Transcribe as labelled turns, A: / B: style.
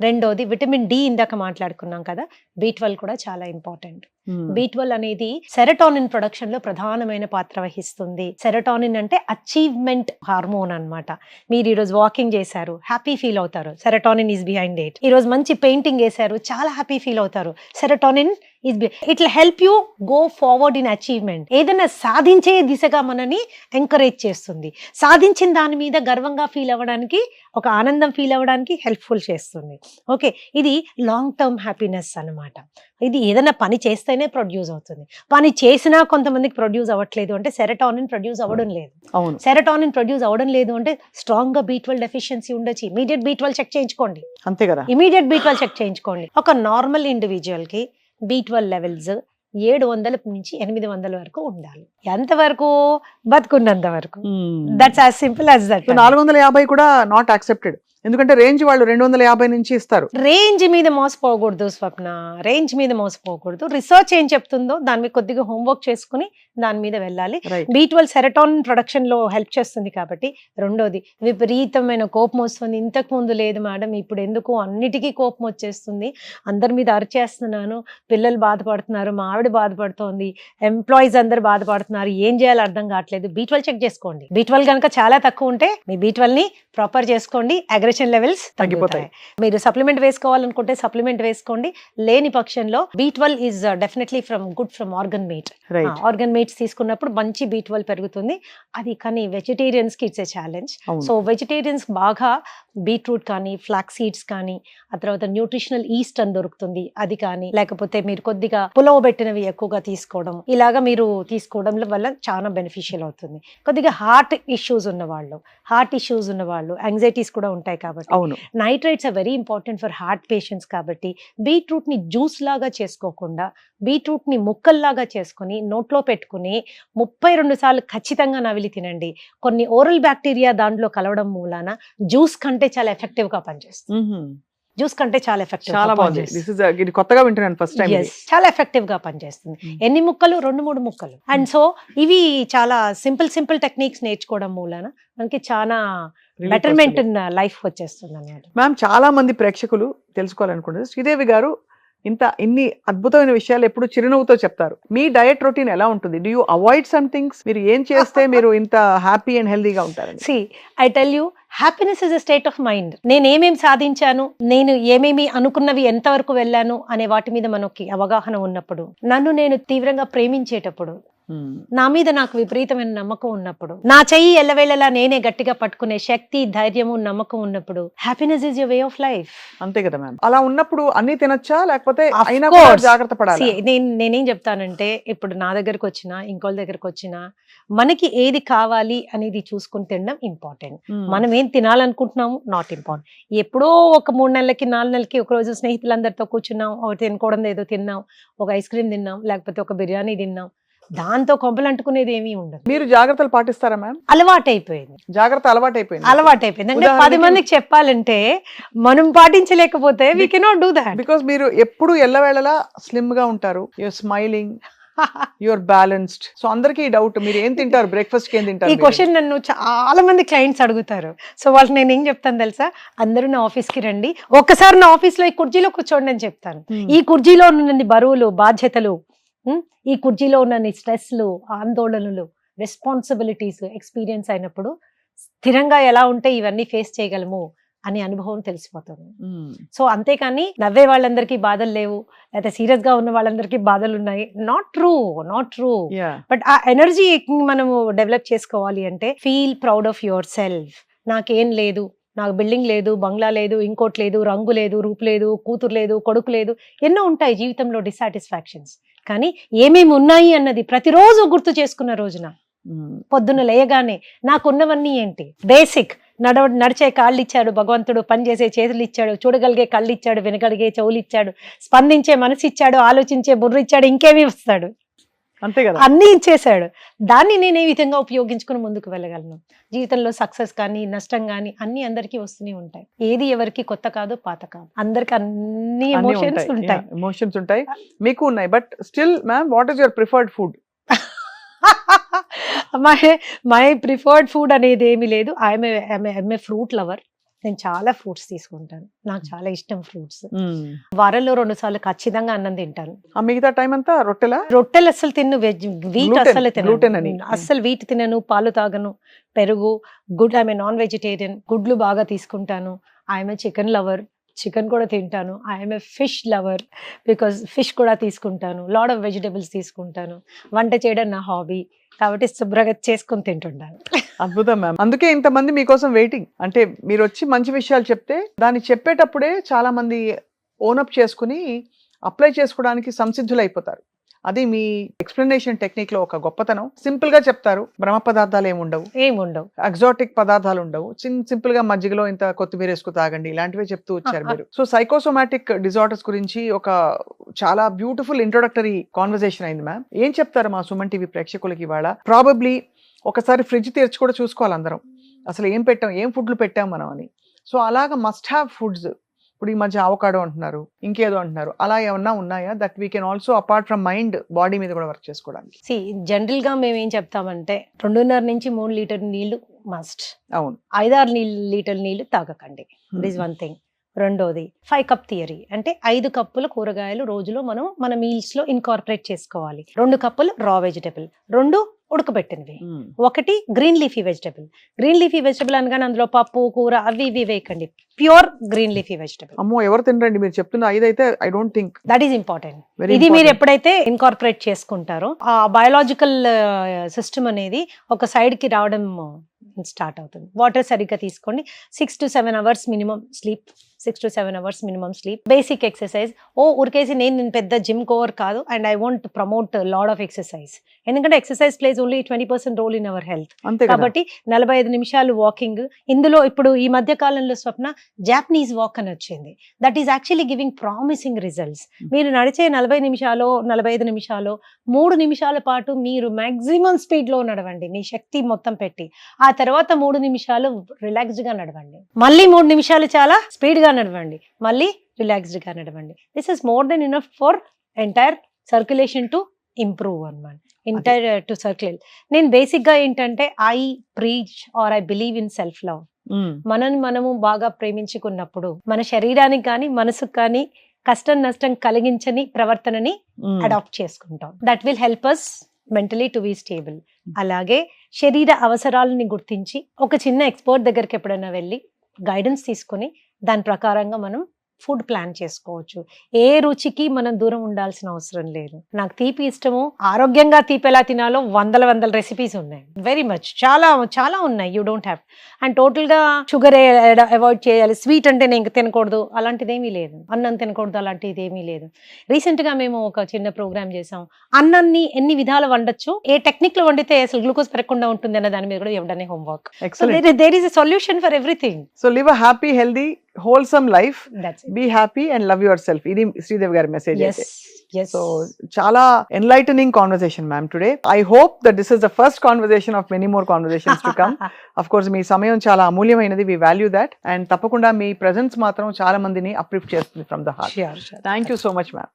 A: రెండోది vitamin D ఇందాక మాట్లాడుకున్నాం కదా బీ కూడా చాలా ఇంపార్టెంట్. Hmm. బీ అనేది సెరటానిన్ ప్రొడక్షన్లో ప్రధానమైన పాత్ర వహిస్తుంది. సెరటానిన్ అంటే అచీవ్మెంట్ హార్మోన్ అన్నమాట. మీరు ఈరోజు వాకింగ్ చేశారు హ్యాపీ ఫీల్ అవుతారు. సెరటానిన్ ఈస్ బిహైండ్ ఇట్ ఈ రోజు మంచి పెయింటింగ్ వేశారు చాలా హ్యాపీ ఫీల్ అవుతారు. Serotonin is it help you go forward in achievement ఏదైనా సాధించే దిశగా మనని ఎంకరేజ్ చేస్తుంది. సాధించిన దాని మీద గర్వంగా ఫీల్ అవ్వడానికి ఒక ఆనందం ఫీల్ అవ్వడానికి హెల్ప్ఫుల్ చేస్తుంది. ఓకే ఇది లాంగ్ టర్మ్ హ్యాపీనెస్ అన్నమాట. ఇది ఏదైనా పని చేస్తేనే ప్రొడ్యూస్ అవుతుంది. పని చేసినా కొంతమందికి ప్రొడ్యూస్ అవ్వట్లేదు అంటే సెరటానిన్ ప్రొడ్యూస్ అవ్వడం లేదు.
B: అవును.
A: సెరటానిన్ ప్రొడ్యూస్ అవ్వడం లేదు అంటే స్ట్రాంగ్గా బీ ట్వెల్వ్ డెఫిషియన్సీ ఉండొచ్చు. ఇమీడియట్ బీ ట్వెల్వ్ చెక్ చేయించుకోండి.
B: అంతే కదా?
A: ఇమీడియట్ బీ ట్వెల్వ్ చెక్ చేయించుకోండి. ఒక నార్మల్ ఇండివిజువల్కి బీ ట్వెల్వ్ లెవెల్స్ ఏడు వందల నుంచి ఎనిమిది వందల వరకు ఉండాలి. ఎంత వరకు బతుకున్నంత వరకు. That's as simple as that
B: నాలుగు వందల యాభై కూడా నాట్ యాక్సెప్టెడ్ ఎందుకంటే రేంజ్ వాళ్ళు రెండు వందల యాభై నుంచి ఇస్తారు.
A: రేంజ్ మీద మోసపోకూడదు స్వప్న. రేంజ్ మీద మోసపోకూడదు. రిసర్చ్ ఏం చెప్తుందో దాని మీద కొద్దిగా హోంవర్క్ చేసుకుని దాని మీద వెళ్ళాలి.
B: రైట్
A: బీ ట్వెల్వ్ సెరటానిన్ ప్రొడక్షన్లో హెల్ప్ చేస్తుంది కాబట్టి రెండోది విపరీతమైన కోపం వస్తుంది. ఇంతకు ముందు లేదు మేడం ఇప్పుడు ఎందుకు అన్నిటికీ కోపం వచ్చేస్తుంది. అందరి మీద అరిచేస్తున్నాను పిల్లలు బాధపడుతున్నారు మా ఆవిడ బాధపడుతోంది ఎంప్లాయీస్ అందరు బాధపడుతున్నారు ఏం చేయాలో అర్థం కావట్లేదు. బీ ట్వెల్వ్ చెక్ చేసుకోండి. బీ ట్వెల్వ్ కనుక చాలా తక్కువ ఉంటే మీ బీ ట్వెల్వ్ని ప్రాపర్ చేసుకోండి. అగ్రెషన్ లెవెల్స్
B: తగ్గిపోతాయి.
A: మీరు సప్లిమెంట్ వేసుకోవాలనుకుంటే సప్లిమెంట్ వేసుకోండి. లేని పక్షంలో B twelve is definitely from good from organ meat organ meats తీసుకున్నప్పుడు మంచి బీ ట్వెల్వ్ పెరుగుతుంది. అది కానీ వెజిటేరియన్స్కి it's a challenge so vegetarians బాగా బీట్రూట్ కానీ ఫ్లాక్ సీడ్స్ కానీ ఆ తర్వాత న్యూట్రిషనల్ ఈస్ట్ అని దొరుకుతుంది. అది కానీ లేకపోతే మీరు కొద్దిగా పులవ పెట్టినవి ఎక్కువగా తీసుకోవడం ఇలాగా మీరు తీసుకోవడం వల్ల చాలా బెనిఫిషియల్ అవుతుంది. కొద్దిగా హార్ట్ ఇష్యూస్ ఉన్న వాళ్ళు హార్ట్ ఇష్యూస్ ఉన్న వాళ్ళు యాంగ్జైటీస్ కూడా ఉంటాయి కాబట్టి.
B: అవును.
A: Nitrates are very important for heart patients కాబట్టి బీట్రూట్ని జ్యూస్ లాగా చేసుకోకుండా బీట్రూట్ని ముక్కల్లాగా చేసుకుని నోట్లో పెట్టుకుని ముప్పై రెండు సార్లు ఖచ్చితంగా నవిలి తినండి. కొన్ని ఓరల్ బ్యాక్టీరియా దాంట్లో కలవడం మూలాన జ్యూస్ కంటే చాలా ఎఫెక్టివ్గా పనిచేస్తుంది. జ్యూస్ కంటే చాలా ఎఫెక్టివ్
B: చాలా బాగుంది. దిస్ ఇస్ ఇది కొత్తగా వింటున్నాను ఫస్ట్ టైం
A: చాలా ఎఫెక్టివ్గా పనిచేస్తుంది. ఎన్ని ముక్కలు? రెండు మూడు ముక్కలు. అండ్ సో ఇవి చాలా సింపుల్ సింపుల్ టెక్నిక్స్ నేర్చుకోవడం మూలాన మనకి చాలా బెటర్మెంట్ లైఫ్ వచ్చేస్తుంది అన్నమాట
B: మ్యామ్ చాలా మంది ప్రేక్షకులు తెలుసుకోవాలనుకుంటారు శ్రీదేవి గారు ఇంత ఇన్ని అద్భుతమైన విషయాలు ఎప్పుడు చిరునవ్వుతో చెప్తారు. మీ డయట్ రొటీన్ ఎలా ఉంటుంది? Do you avoid some things మీరు ఏం చేస్తే మీరు ఇంత హ్యాపీ అండ్ హెల్దీగా ఉంటారండి
A: see I tell you happiness is a state of mind నేను ఏమేమి సాధించాను? నేను ఏమేమి అనుకున్నవి ఎంతవరకు వెళ్ళాను? అనే వాటి మీద మనకి అవగాహన ఉన్నప్పుడు నన్ను నేను తీవ్రంగా ప్రేమించేటప్పుడు. నా మీద నాకు విపరీతమైన నమ్మకం ఉన్నప్పుడు నా చెయ్యి ఎల్లవేళలా నేనే గట్టిగా పట్టుకునే శక్తి ధైర్యము నమ్మకం ఉన్నప్పుడు happiness is your way of life
B: అంతే కదా మ్యామ్ అలా ఉన్నప్పుడు అన్ని తినొచ్చా? లేకపోతే అయినా. జాగ్రత్త పడాలి?
A: నేను నేనేం చెప్తానంటే ఇప్పుడు నా దగ్గరకు వచ్చినా ఇంకోళ్ళ దగ్గరకు వచ్చినా మనకి ఏది కావాలి అనేది చూసుకుని తినడం ఇంపార్టెంట్ మనం ఏం తినాలనుకుంటున్నాము? నాట్ ఇంపార్టెంట్ ఎప్పుడో ఒక మూడు నెలలకి నాలుగు నెలలకి ఒక రోజు స్నేహితులందరితో కూర్చున్నాం ఒక తినకూడదు ఏదో తిన్నాం ఒక ఐస్ క్రీమ్ తిన్నాం లేకపోతే ఒక బిర్యానీ తిన్నాం. దాంతో కొంపలు అంటుకునేది ఏమీ ఉండదు.
B: మీరు జాగ్రత్తలు పాటిస్తారా మ్యామ్?
A: అలవాటు అయిపోయింది
B: జాగ్రత్త అలవాటు అయిపోయింది
A: అలవాటు అయిపోయింది అంటే పది మందికి చెప్పాలంటే మనం పాటించలేకపోతే we cannot do that
B: because మీరు ఎప్పుడు ఎల్లవేళలా స్లిమ్గా ఉంటారు. Your smiling your balanced so అందరికీ డౌట్ మీరు ఏం తింటారు? బ్రేక్ఫాస్ట్ ఏం
A: ఈ
B: తింటారు మీరు?
A: క్వశ్చన్ నన్ను చాలా మంది క్లయింట్స్ అడుగుతారు. సో వాళ్ళకి నేను ఏం చెప్తాను తెలుసా? అందరూ నా ఆఫీస్కి రండి. ఒక్కసారి నా ఆఫీస్లో ఈ కుర్చీలో కూర్చోండి అని చెప్తాను.
B: Hmm.
A: ఈ కుర్చీలో ఉన్నన్ని బరువులు బాధ్యతలు ఈ కుర్చీలో ఉన్నన్ని స్ట్రెస్లు ఆందోళనలు రెస్పాన్సిబిలిటీస్ ఎక్స్పీరియన్స్ అయినప్పుడు స్థిరంగా ఎలా ఉంటే ఇవన్నీ ఫేస్ చేయగలము అనే అనుభవం తెలిసిపోతుంది. సో అంతేకాని నవ్వే వాళ్ళందరికీ బాధలు లేవు లేకపోతే సీరియస్గా ఉన్న వాళ్ళందరికీ బాధలు ఉన్నాయి not true not true. But ఆ ఎనర్జీ మనము డెవలప్ చేసుకోవాలి అంటే feel proud of yourself నాకేం లేదు నాకు బిల్డింగ్ లేదు బంగ్లా లేదు ఇంకోటి లేదు రంగు లేదు రూపు లేదు కూతురు లేదు కొడుకు లేదు ఎన్నో ఉంటాయి జీవితంలో డిసాటిస్ఫాక్షన్స్ కానీ ఏమేమి ఉన్నాయి అన్నది ప్రతిరోజు గుర్తు చేసుకున్న రోజున
B: మ్మ్.
A: పొద్దున్న లేయగానే నాకున్నవన్నీ ఏంటి? బేసిక్ నడవ నడిచే కాళ్ళు ఇచ్చాడు భగవంతుడు పనిచేసే చేతులు ఇచ్చాడు చూడగలిగే కళ్ళు ఇచ్చాడు వినగలిగే చెవులు ఇచ్చాడు స్పందించే మనసు ఇచ్చాడు ఆలోచించే బుర్ర ఇచ్చాడు ఇంకేమి ఇస్తాడు
B: అంతే కదా?
A: అన్నీ ఇచ్చేశాడు. దాన్ని నేను ఏ విధంగా ఉపయోగించుకుని ముందుకు వెళ్ళగలను? జీవితంలో సక్సెస్ కానీ నష్టం కానీ అన్ని అందరికీ వస్తూనే ఉంటాయి. ఏది ఎవరికి కొత్త కాదు పాత కాదు. అందరికి అన్ని
B: అన్నీ
A: ఎమోషన్స్ ఉంటాయి.
B: ఎమోషన్స్ ఉంటాయి. మీకు ఉన్నాయి. But still ma'am what is your preferred food
A: my my preferred food అనేది ఏమీ లేదు. I'm I'm a fruit lover నేను చాలా ఫ్రూట్స్ తీసుకుంటాను. నాకు చాలా ఇష్టం ఫ్రూట్స్. వారంలో రెండు సార్లు ఖచ్చితంగా అన్నం తింటాను.
B: ఆ మిగతా టైం అంతా రొట్టెలా?
A: రొట్టెలు అస్సలు తిన్ను వెజ్ వీట్
B: gluten
A: తినను.
B: అని.
A: అస్సలు వీట్ తినను పాలు తాగను పెరుగు గుడ్ ఐఎమ్ నాన్ వెజిటేరియన్ గుడ్లు బాగా తీసుకుంటాను. ఐఎమ్ చికెన్ లవర్ చికెన్ కూడా తింటాను. I'm a fish lover because fish కూడా తీసుకుంటాను. లాడ్ ఆఫ్ వెజిటేబుల్స్ తీసుకుంటాను. వంట చేయడం నా హాబీ కాబట్టి శుభ్రంగా చేసుకొని తింటుంటాను.
B: అద్భుతం మ్యామ్ అందుకే ఇంతమంది మీకోసం వెయిటింగ్ అంటే మీరు వచ్చి మంచి విషయాలు చెప్తే దాన్ని చెప్పేటప్పుడే చాలా మంది ఓనప్ చేసుకుని అప్లై చేసుకోవడానికి సంసిద్ధులు అయిపోతారు అది మీ ఎక్స్ప్లెనేషన్ టెక్నిక్లో ఒక గొప్పతనం. సింపుల్గా చెప్తారు బ్రహ్మ పదార్థాలు ఏమి ఉండవు.
A: ఏముండవు.
B: ఎగ్జాటిక్ పదార్థాలు ఉండవు. చిన్న సింపుల్గా మజ్జిగలో ఇంత కొత్తిమీర వేసుకు తాగండి ఇలాంటివే చెప్తూ వచ్చారు మీరు. సో సైకోసోమాటిక్ డిజార్డర్స్ గురించి ఒక చాలా బ్యూటిఫుల్ ఇంట్రొడక్టరీ కాన్వర్సేషన్ అయింది మ్యామ్ ఏం చెప్తారు మా సుమన్ టీవీ ప్రేక్షకులకి ఇవాళ? ప్రాబబ్లీ ఒకసారి ఫ్రిడ్జ్ తెరిచి కూడా చూసుకోవాలి అందరం. అసలు ఏం పెట్టాం ఏం ఫుడ్లు పెట్టాం మనం అని. సో అలాగా మస్ట్ హ్యావ్ ఫుడ్స్ ఇప్పుడు ఈ మధ్య అవకాడో అంటున్నారు ఇంకేదో అంటున్నారు. అలా ఏమన్నా ఉన్నాయా that we can also apart from mind body మీద కూడా వర్క్ చేసుకోవడానికి?
A: సి జనరల్గా మేము ఏం చెప్తామంటే రెండున్నర నుంచి మూడు లీటర్ నీళ్ళు మస్ట్
B: అవును.
A: ఐదారు లీటర్ నీళ్ళు తాగకండి. దిస్ వన్ థింగ్ రెండోది ఫైవ్ కప్ థియరీ అంటే ఐదు కప్పుల కూరగాయలు రోజులో మనం మన మీల్స్లో ఇన్కార్పొరేట్ చేసుకోవాలి. రెండు కప్పులు రా వెజిటబుల్ రెండు ఉడకబెట్టినవి. ఒకటి green leafy vegetable. Green leafy vegetable అనగానే అందులో పప్పు కూర అవి ఇవి వేయకండి. Pure green leafy vegetable.
B: అమ్మో ఎవరు తినరండి? మీరు చెప్తున్న ఐదైతే I don't think.
A: That is important ఇది మీరు ఎప్పుడైతే ఇన్కార్పొరేట్ చేసుకుంటారో ఆ బయోలాజికల్ సిస్టమ్ అనేది ఒక సైడ్కి రావడం స్టార్ట్ అవుతుంది. వాటర్ సరిగ్గా తీసుకోండి. Six to seven hours minimum sleep. Six to seven hours minimum sleep. Basic exercise. ఓ ఉరికేసి నేను నేను పెద్ద జిమ్ కోవర్ కాదు. And I want promote lot of exercise. ఎందుకంటే exercise plays only twenty percent role in our health. కాబట్టి నలభై ఐదు నిమిషాలు వాకింగ్. ఇందులో ఇప్పుడు ఈ మధ్య కాలంలో స్వప్న జాపనీస్ వాక్ అని వచ్చింది. That is actually giving promising results మీరు నడిచే నలభై నిమిషాలు నలభై ఐదు నిమిషాలు మూడు నిమిషాల పాటు మీరు మాక్సిమం స్పీడ్లో నడవండి. మీ శక్తి మొత్తం పెట్టి. ఆ తర్వాత మూడు నిమిషాలు రిలాక్స్డ్గా నడవండి. మళ్ళీ మూడు నిమిషాలు చాలా స్పీడ్గా నడవండి. మళ్ళీ రిలాక్స్డ్గా నడవండి this is more than enough for entire circulation to improve అన్నమాట ఎంటైర్ టు సర్క్యులేట్ నేను బేసిక్గా ఏంటంటే I preach or I believe in self love. మనని మనము బాగా ప్రేమించుకున్నప్పుడు మన శరీరానికి కానీ మనసుకు కానీ కష్టం నష్టం కలిగించని ప్రవర్తనని. అడాప్ట్ చేసుకుంటాం. That will help us mentally to be stable అలాగే శరీర అవసరాలని గుర్తించి ఒక చిన్న ఎక్స్పర్ట్ దగ్గరికి ఎప్పుడైనా వెళ్ళి గైడెన్స్ తీసుకొని దాని ప్రకారంగా మనం ఫుడ్ ప్లాన్ చేసుకోవచ్చు. ఏ రుచికి మనం దూరం ఉండాల్సిన అవసరం లేదు. నాకు తీపి ఇష్టము. ఆరోగ్యంగా తీపి ఎలా తినాలో వందల వందల రెసిపీస్ ఉన్నాయి. వెరీ మచ్ చాలా చాలా ఉన్నాయి. యూ డోంట్ హ్యావ్ అండ్ టోటల్గా షుగర్ అవాయిడ్ చేయాలి. స్వీట్ అంటే నేను ఇంక తినకూడదు. అలాంటిది ఏమీ లేదు. అన్నం తినకూడదు. అలాంటిది ఏమీ లేదు. రీసెంట్గా మేము ఒక చిన్న ప్రోగ్రామ్ చేసాం అన్నాన్ని ఎన్ని విధాలు వండొచ్చు? ఏ టెక్నిక్లో వండితే అసలు గ్లూకోజ్ పెరగకుండా ఉంటుంది అన్న దాని మీద కూడా ఇవ్వడమే homework there a solution for everything
B: so live happy healthy wholesome life be happy and love yourself ఇది శ్రీదేవి గారి మెసేజ్ సో చాలా enlightening conversation ma'am today I hope that this is the first conversation of many more conversations to come of course మీ సమయం చాలా అమూల్యమైనది. We value that and తప్పకుండా మీ presence మాత్రం చాలా మందిని అప్లిఫ్ట్ చేస్తుంది from the heart. Thank you so much ma'am